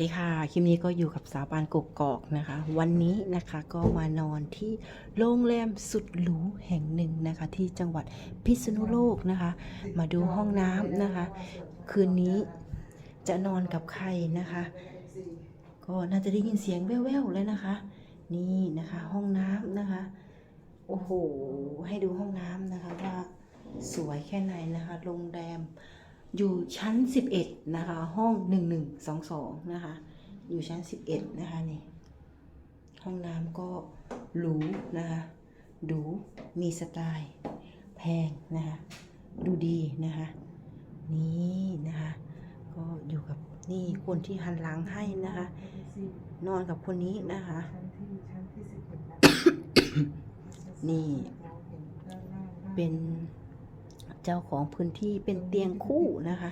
สวัสดีค่ะ คลิปนี้ก็อยู่กับสาวปานกกอกนะคะ วันนี้นะคะก็มานอนที่โรงแรมสุดหรูแห่งหนึ่งนะคะ ที่จังหวัดพิษณุโลกนะคะ มาดูห้องน้ำนะคะ คืนนี้จะนอนกับใครนะคะ ก็น่าจะได้ยินเสียงแว่วๆเลยนะคะ นี่นะคะห้องน้ำนะคะ โอ้โห ให้ดูห้องน้ำนะคะว่าสวยแค่ไหนนะคะ โรงแรม อยู่ชั้น 11 นะคะ ห้อง 1122 นะคะ อยู่ชั้น 11 นะคะนี่ห้องน้ำก็หรูนะคะดูมีสไตล์แพงนะคะ ดูดีนะคะ นี่นะคะ ก็อยู่กับนี่คนที่หันหลังให้นะคะ นอนกับคนนี้นะคะ นี่เป็น เจ้าของพื้นที่เป็นเตียงคู่นะคะ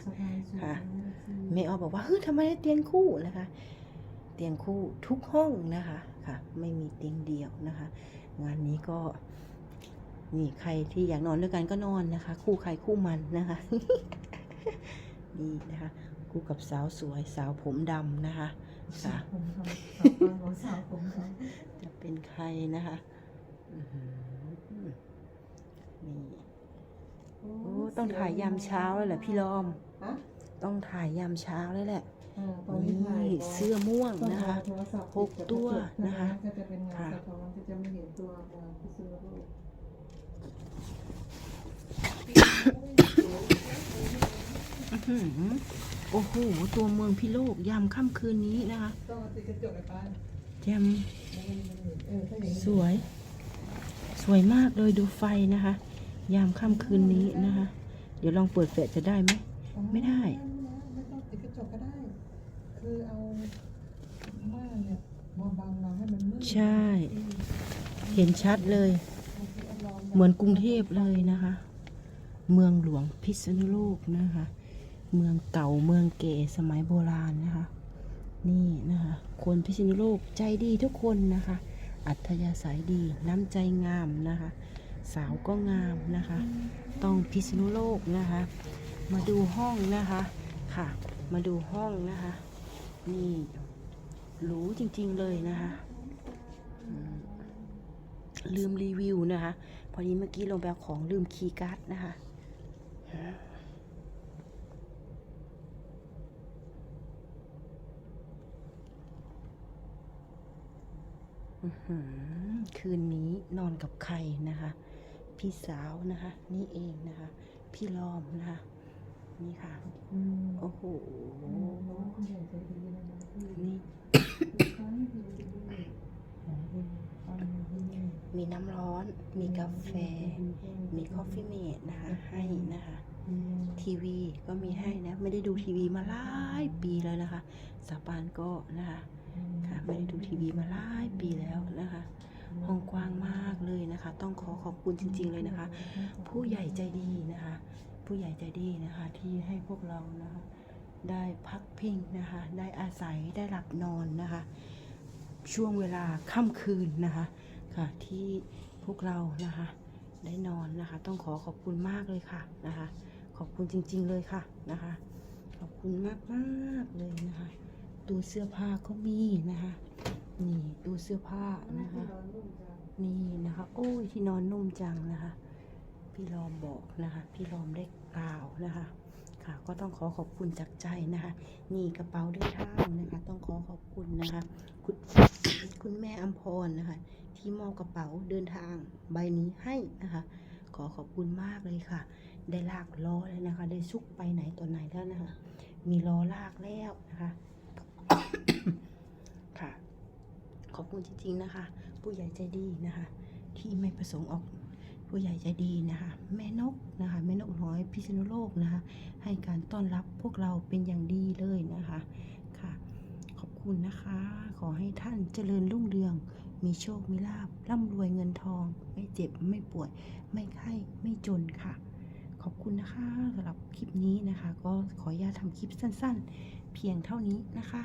ค่ะเมย์ออบอกว่าเฮ้ยทำไมได้เตียงคู่นะคะ เตียงคู่ทุกห้องนะคะค่ะ ไม่มีเตียงเดียวนะคะ งานนี้ก็นี่ใครที่อยากนอนด้วยกันก็นอนนะคะ คู่ใครคู่มันนะคะนี่นะคะคู่กับสาวสวยสาวผมดำนะคะค่ะผมครับของสาวผมครับจะเป็นใครนะคะอื้อหือนี่โอ้ ต้องถ่ายยามเช้าแล้วแหละพี่ลอม ฮะต้องถ่ายยามเช้าแล้วแหละ อ่าตอนนี้นี่ถ่ายเสื้อม่วงต้องนะคะเอาโทรศัพท์หกตัวนะคะ ก็จะเป็นงานค่ะสะท้อนที่จะไม่เห็นตัวงานที่ซื้อรูปอื้อหือโอ้โห ตัวเมืองพิโลกยามค่ำคืนนี้นะคะต้องเอาติดกระจกไอ้ป้าแจมมันมันมันเห็นเออถ้าอย่างนี้สวย สวยมากเลยดูไฟนะคะ ยามค่ำคืนนี้นะคะ เดี๋ยวลองเปิดแฟลชจะได้ไหม ไม่ได้ ไม่ต้องติดกระจกก็ได้ คือเอาม่านเนี่ยมาบังเราให้มันมืดใช่เห็นชัดเลยเหมือนกรุงเทพเลยนะคะ เมืองหลวงพิษณุโลกนะคะ เมืองเก่าเมืองเก๋สมัยโบราณนะคะ นี่นะคะ คนพิษณุโลกใจดีทุกคนนะคะ อัธยาศัยดีน้ำใจงามนะคะ สาวก็งามนะคะ ต้องพิษณุโลกนะคะ มาดูห้องนะคะค่ะ มาดูห้องนะคะ นี่หรูจริงๆเลยนะคะลืมรีวิวนะคะ พอดีเมื่อกี้ลงไปเอาของลืมคีย์การ์ดนะคะคืนนี้นอนกับใครนะคะ พี่สาวนะคะ นี่เองนะคะ พี่ลอมนะคะ นี่ค่ะอืมโอ้โหน้องคุณใหญ่ใจดีนะนะที่นี่ตอนนี้ดีดีตอนนี้ดีมีน้ำร้อน มีกาแฟ มีคอฟฟี่เมดนะคะ ให้นะคะ ทีวีก็มีให้นะ ไม่ได้ดูทีวีมาหลายปีแล้วนะคะ สาปานก็นะคะ ค่ะ ไม่ได้ดูทีวีมาหลายปีแล้วนะคะ ห้องกว้างมากเลยนะคะ ต้องขอขอบคุณจริง ๆเลยนะคะ ผู้ใหญ่ใจดีนะคะ ผู้ใหญ่ใจดีนะคะที่ให้พวกเรานะคะได้พักพิงนะคะ ได้อาศัยได้หลับนอนนะคะ ช่วงเวลาค่ำคืนนะคะค่ะที่พวกเรานะคะ ได้นอนนะคะ ต้องขอขอบคุณมากเลยค่ะนะคะ ขอบคุณจริง ๆเลยค่ะนะคะ ขอบคุณมากมากๆเลยนะคะตู้เสื้อผ้าก็มีนะคะ นี่ตู้เสื้อผ้านะคะ นี่นะคะ โอ้ยที่นอนนุ่มจังนะคะ พี่ลอมบอกนะคะ พี่ลอมได้กล่าวนะคะ ค่ะ ก็ต้องขอขอบคุณจากใจนะคะ นี่กระเป๋าเดินทางนะคะ ต้องขอขอบคุณนะคะคุณคุณแม่อัมพรนะคะ ที่มอบกระเป๋าเดินทางใบนี้ให้นะคะ ขอขอบคุณมากเลยค่ะ ได้ลากล้อแล้วนะคะ ได้ซุกไปไหนต่อไหนแล้วนะคะ มีล้อลากแล้วนะคะค่ะ ขอบคุณจริงๆนะคะ ผู้ใหญ่ใจดีนะคะ ที่ไม่ประสงค์ออกผู้ใหญ่ใจดีนะคะ แม่นกนะคะแม่นกน้อยพิษณุโลกนะคะ ให้การต้อนรับพวกเราเป็นอย่างดีเลยนะคะค่ะ ขอบคุณนะคะ ขอให้ท่านเจริญรุ่งเรือง มีโชคมีลาบร่ำรวยเงินทอง ไม่เจ็บไม่ป่วย ไม่ไข้ไม่จนค่ะ ขอบคุณนะคะสำหรับคลิปนี้นะคะ ก็ขออนุญาตทำคลิปสั้น ๆ เพียงเท่านี้นะคะ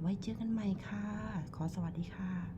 ไว้เจอกันใหม่ค่ะ ขอสวัสดีค่ะ